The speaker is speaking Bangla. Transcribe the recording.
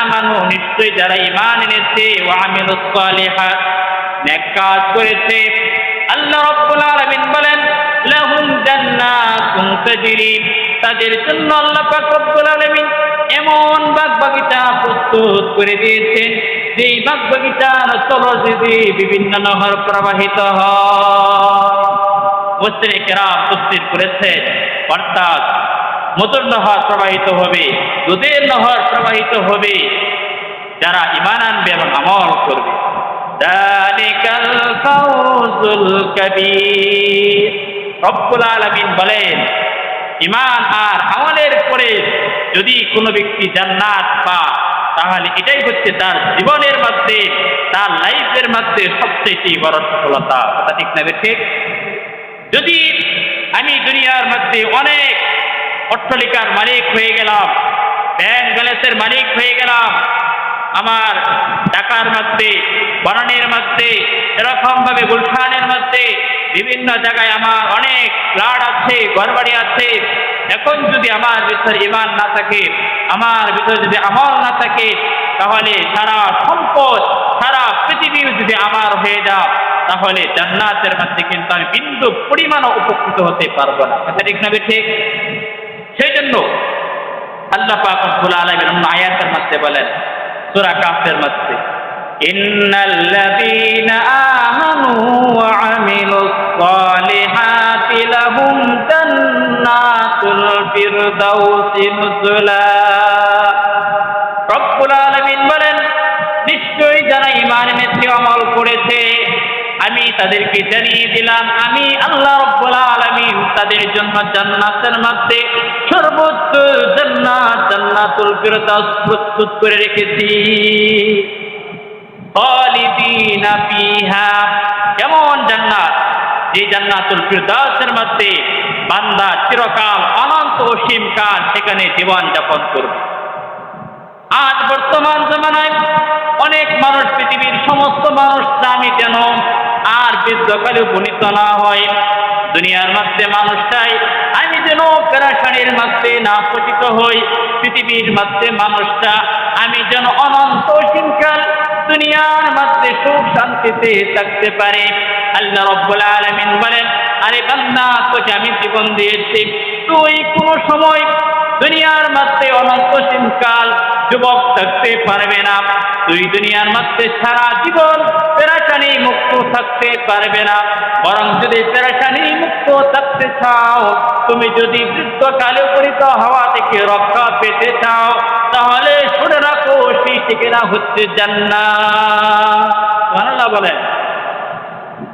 আমানু নিশ্চয় যারা ঈমান এনেছে, ওয়া আমিলুস সালিহাত নেক কাজ করেছে, আল্লাহ রাব্বুল আলামিন বলেন, লাহুম জান্নাতুন তাজরি, তাদের জন্য আল্লাহ পাক রব্বুল আলামিন এমন বাগ বাগিচা প্রস্তুত করে দিয়েছেন, যেই বাগ বাগিচার তলদেশে বিভিন্ন নহর প্রবাহিত হয়। মুসলিম কেরাম তফসির করেছেন, অর্থাৎ মধুর নহর প্রবাহিত হবে দুধের নহর প্রবাহিত হবে। যারা ইমান আনবে এবং আমল করবে। রব্বুল আলামিন বলেন ইমান আর আমলের পরে যদি কোনো ব্যক্তি জান্নাত পা তাহলে এটাই হচ্ছে তার জীবনের মধ্যে, তার লাইফের মধ্যে সবচেয়ে বড় সফলতা। কথা ঠিক না ঠিক যদি আমি দুনিয়ার মধ্যে অনেক অট্টলিকার মালিক হয়ে গেলাম। ব্যাংক ব্যালেন্সের মালিক হয়ে গেলাম। আমার ঢাকার মধ্যে, বনানীর মধ্যে এরকম ভাবে গুলশানের মধ্যে, বিভিন্ন জায়গায় আমার অনেক ফ্ল্যাট আছে ঘরবাড়ি আছে। এখন যদি আমার ভিতরে ইমান না থাকে, আমার ভিতরে যদি আমল না থাকে, তাহলে সারা সম্পদ, সারা পৃথিবীর যদি আমার হয়ে যাও তাহলে জান্নাতের মধ্যে কিন্তু আমি বিন্দু পরিমাণও উপকৃত হতে পারব না। ঠিক না ঠিক সেই জন্য আল্লাহ পাক রব্বুল আলামিন অন্য আয়াতের মধ্যে বলেন, সূরা কাফের মধ্যে, ইন্নাল্লাযীনা আমানু ওয়া আমিলুস সালিহাতি লাহুম জান্নাতুল ফিরদাউসি নুজুলা। রব্বুল আলামিন বলেন, নিশ্চয়ই যারা ঈমান এনেছে, আমল করেছে আমি তাদেরকে জানিয়ে দিলাম, আমি আল্লাহ রব্বুল আলামিন তাদের জন্য জান্নাতের মধ্যে সর্বোচ্চ জান্নাত, জান্নাতুল ফিরদাউস প্রস্তুত করে রেখেছি। খালিদিনা ফিহা কেমন জান্নাত যে জান্নাতুল ফিরদাউসের মধ্যে বান্দা চিরকাল অনন্ত অসীম কাল সেখানে জীবন যাপন করবে। আজ বর্তমান জমানায় অনেক মানুষ, পৃথিবীর সমস্ত মানুষ দামি যেন বৃদ্ধকালে উপনীত না হয়। দুনিয়ার মধ্যে মানুষ চাই আমি যেন পেরাশানির মধ্যে না পতিত হই, পৃথিবীর মধ্যে মানুষটা আমি যেন অনন্ত অসীমকাল দুনিয়ার মধ্যে সুখ শান্তিতে থাকতে পারে। আল্লাহ রব্বুল আলামিন বলেন, আরে বান্দা, তোকে আমি জীবন দিয়েছি। তুই কোনো সময় দুনিয়ার মধ্যে অনন্ত কাল যুবক থাকতে পারবে না। তুই দুনিয়ার মধ্যে সারা জীবন থাকতে পারবে না। বরং যদি পেরেশানি মুক্ত থাকতে চাও, তুমি যদি বৃদ্ধকালে উপনীত হওয়া থেকে রক্ষা পেতে চাও, তাহলে শুনে রাখো, সেই ঠিকানা হচ্ছে জান্নাত।